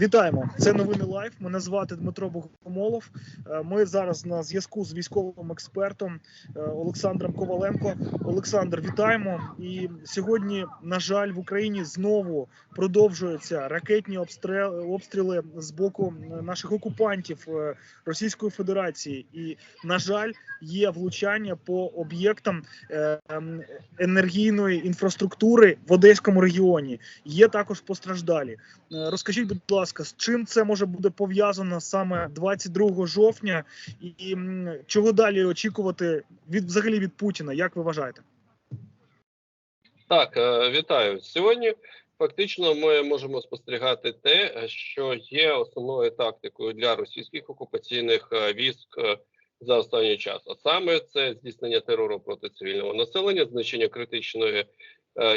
Вітаємо! Це новини Лайф. Мене звати Дмитро Богомолов. Е, Ми зараз на зв'язку з військовим експертом е, Олександром Коваленко. Олександр, вітаємо! І сьогодні, на жаль, в Україні знову продовжуються ракетні обстріли, з боку наших окупантів е, Російської Федерації. І, на жаль, є влучання по об'єктам енергійної інфраструктури в Одеському регіоні. Є також постраждалі. Розкажіть, будь ласка, з чим це може бути пов'язано саме 22 жовтня, і, чого далі очікувати від взагалі від Путіна? Як ви вважаєте? Так, е, вітаю. Сьогодні фактично ми можемо спостерігати те, що є основною тактикою для російських окупаційних е, військ е, за останній час. А саме це здійснення терору проти цивільного населення, знищення критичної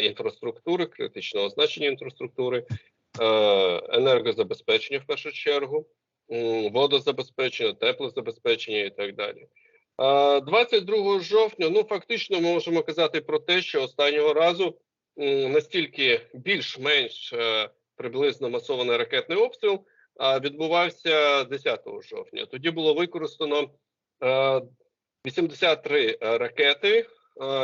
інфраструктури, критичного значення інфраструктури, енергозабезпечення в першу чергу, водозабезпечення, теплозабезпечення і так далі. Е, 22 жовтня, ну фактично, ми можемо казати про те, що останнього разу настільки більш-менш е, приблизно масований ракетний обстріл відбувався 10 жовтня. Тоді було використано е, 83 ракети е,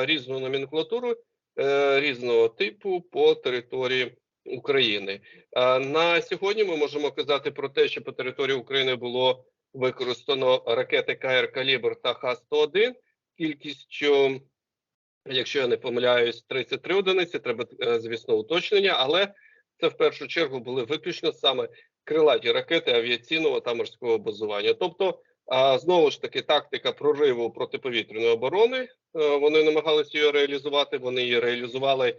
різної номенклатури, е, різного типу по території України. Е, На сьогодні ми можемо казати про те, що по території України було використано ракети КР Калібр та Х-101 кількістю, якщо я не помиляюсь, 33 одиниці. Треба, е, звісно, уточнення, але це в першу чергу були виключно саме крилаті ракети авіаційного та морського базування. Тобто, знову ж таки, тактика прориву протиповітряної оборони. е, Вони намагалися її реалізувати. Вони її реалізували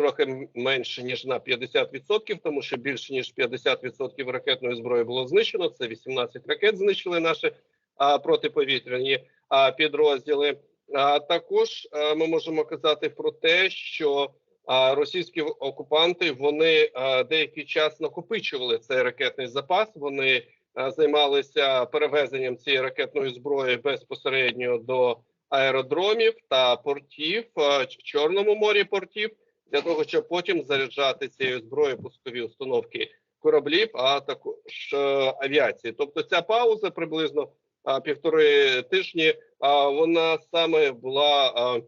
трохи менше ніж на 50%, тому що більше ніж 50% ракетної зброї було знищено. Це 18 ракет знищили наші а, протиповітряні а, підрозділи. А також а, ми можемо казати про те, що а, російські окупанти вони а, деякий час накопичували цей ракетний запас. Вони а, займалися перевезенням цієї ракетної зброї безпосередньо до аеродромів та портів а, в Чорному морі портів для того, щоб потім заряджати цією зброєю пускові установки кораблів, а також е, авіації. Тобто ця пауза приблизно півтори тижні, вона саме була а,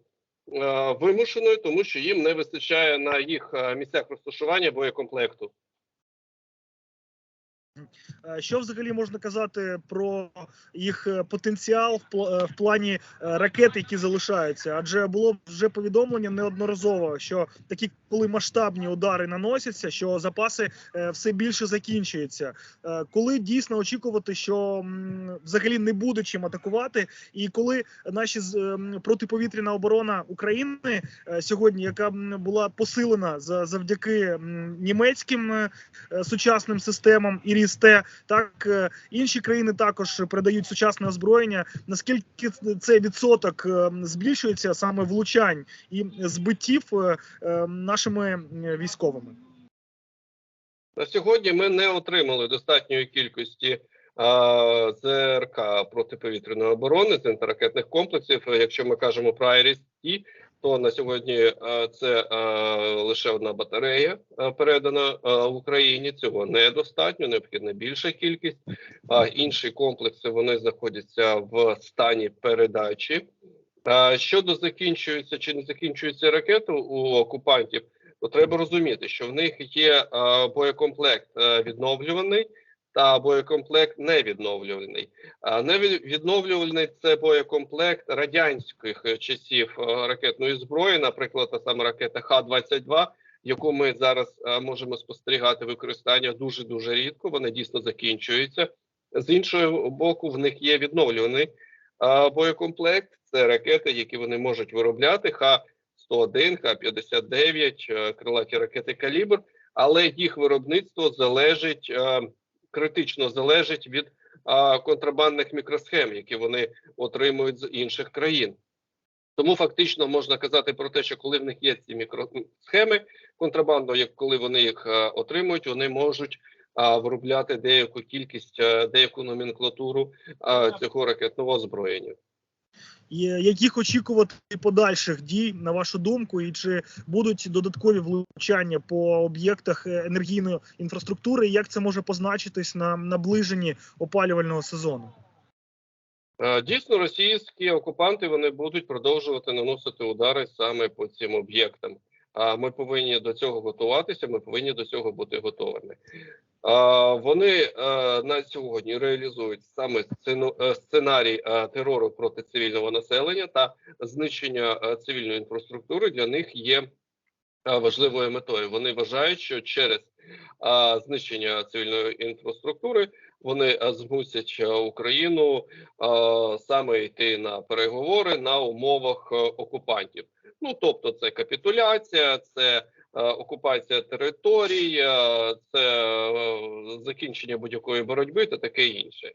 вимушеною, тому що їм не вистачає на їх місцях розташування боєкомплекту. Е, Що взагалі можна казати про їх е, потенціал в е, плані ракет, які залишаються? Адже було вже повідомлення неодноразово, що такі, коли масштабні удари наносяться, що запаси все більше закінчуються. Коли дійсно очікувати, що взагалі не буде чим атакувати, і коли наші протиповітряна оборона України сьогодні, яка була посилена за завдяки німецьким сучасним системам і РІСТЕ, так е, інші країни також передають сучасне озброєння. Наскільки цей відсоток е, збільшується саме влучань і збиттів е, нашими військовими? На сьогодні ми не отримали достатньої кількості а, ЗРК протиповітряної оборони зенітно-ракетних комплексів. Якщо ми кажемо про IRIS-T, то на сьогодні це лише одна батарея передана в Україні. Цього недостатньо, необхідна більша кількість. А інші комплекси вони знаходяться в стані передачі. Щодо закінчується чи не закінчується ракети у окупантів, то треба розуміти, що в них є е, боєкомплект е, відновлюваний та боєкомплект невідновлюваний. Невідновлюваний це боєкомплект радянських е, часів е, ракетної зброї, наприклад, та сама ракета Х-22, яку ми зараз е, можемо спостерігати використання дуже дуже рідко. Вони дійсно закінчуються. З іншого боку, в них є відновлюваний боєкомплект. Це ракети, які вони можуть виробляти. Х 101, Х-59, е, крилаті ракети «Калібр», але їх виробництво залежить, критично залежить від а, контрабандних мікросхем, які вони отримують з інших країн. Тому фактично можна казати про те, що коли в них є ці мікросхеми контрабандно, як коли вони їх а, отримують, вони можуть а, виробляти деяку кількість, а, деяку номенклатуру а, цього ракетного озброєння. І яких очікувати подальших дій, на вашу думку, і чи будуть додаткові влучання по об'єктах е, енергійної інфраструктури, і як це може позначитись на наближенні опалювального сезону? Е, Дійсно, російські окупанти вони будуть продовжувати наносити удари саме по цим об'єктам. А ми повинні до цього готуватися. Ми повинні до цього бути готовими. Вони е, на сьогодні реалізують саме е, сценарій е, терору проти цивільного населення та знищення цивільної інфраструктури для них є важливою метою. Вони вважають, що через знищення цивільної інфраструктури вони змусять Україну саме йти на переговори на умовах окупантів. Ну тобто, це капітуляція, це окупація територій, е, це е, закінчення будь-якої боротьби та таке інше.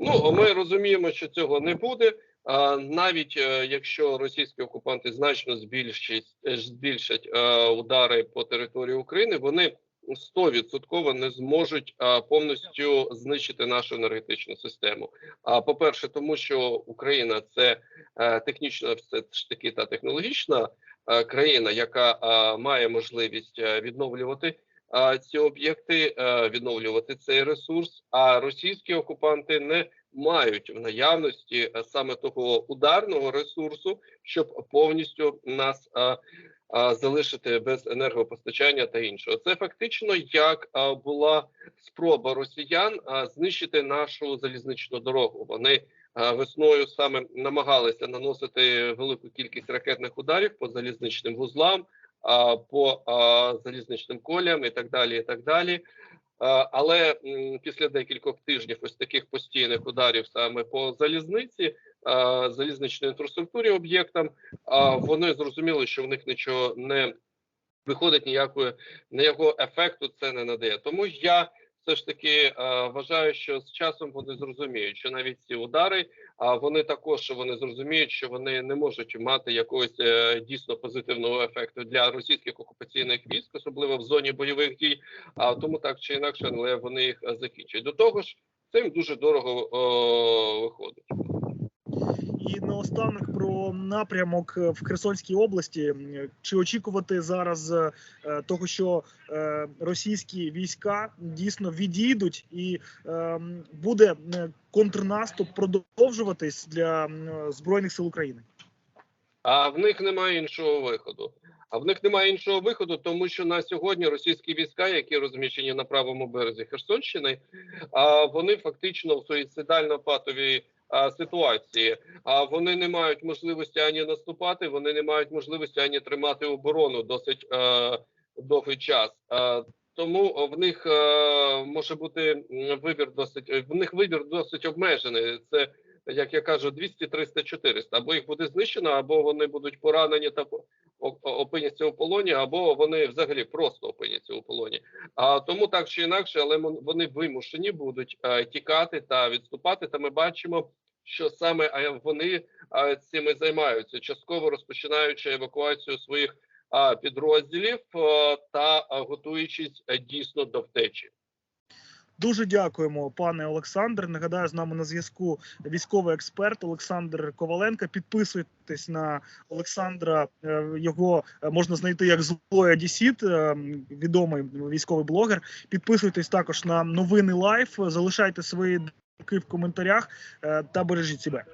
Ну ми розуміємо, що цього не буде. Навіть е, якщо російські окупанти значно збільшать е, збільшать е, удари по території України, вони 100% не зможуть повністю знищити нашу енергетичну систему. А по-перше, тому що Україна це е, технічно все ж таки та технологічна е, країна, яка е, має можливість е, відновлювати е, ці об'єкти, е, відновлювати цей ресурс. А російські окупанти не мають в наявності е, саме того ударного ресурсу, щоб повністю нас е, залишити без енергопостачання та іншого. Це фактично як була спроба росіян знищити нашу залізничну дорогу. Вони весною саме намагалися наносити велику кількість ракетних ударів по залізничним вузлам, по залізничним колям і так далі. І так далі. Але після декількох тижнів ось таких постійних ударів саме по залізниці, залізничній інфраструктурі об'єктам, вони зрозуміли, що в них нічого не виходить, ніякої ніякого ефекту це не надає. Тому я все ж таки е, вважаю, що з часом вони зрозуміють, що навіть ці удари, а вони також вони зрозуміють, що вони не можуть мати якогось е, дійсно позитивного ефекту для російських окупаційних військ, особливо в зоні бойових дій. А тому так чи інакше, але вони їх е, закінчать. До того ж, це їм дуже дорого о, виходить. І наостанок про напрямок е, в Херсонській області. Чи очікувати зараз е, того, що е, російські війська дійсно відійдуть і е, буде е, контрнаступ продовжуватись для е, збройних сил України? А в них немає іншого виходу. А в них немає іншого виходу, тому що на сьогодні російські війська, які розміщені на правому березі Херсонщини, вони фактично в суїцидально-патовій а, ситуації. А вони не мають можливості ані наступати, вони не мають можливості ані тримати оборону досить е, довгий час. Е, тому в них е, може бути вибір досить в них вибір досить обмежений. Це як я кажу, 200, 300, 400. Або їх буде знищено, або вони будуть поранені та опиняться у полоні, або вони взагалі просто опиняться у полоні. А тому так чи інакше, але вони вимушені будуть е, тікати та відступати. Та ми бачимо, що саме е, вони е, цим і займаються, частково розпочинаючи евакуацію своїх підрозділів та готуючись дійсно до втечі. Дуже дякуємо, пане Олександр. Нагадаю, з нами на зв'язку військовий експерт Олександр Коваленко. Підписуйтесь на Олександра. е, Його е, можна знайти як злоя Одесіт, е, відомий військовий блогер. Підписуйтесь також на новини Лайф. Залишайте свої думки в коментарях та бережіть себе.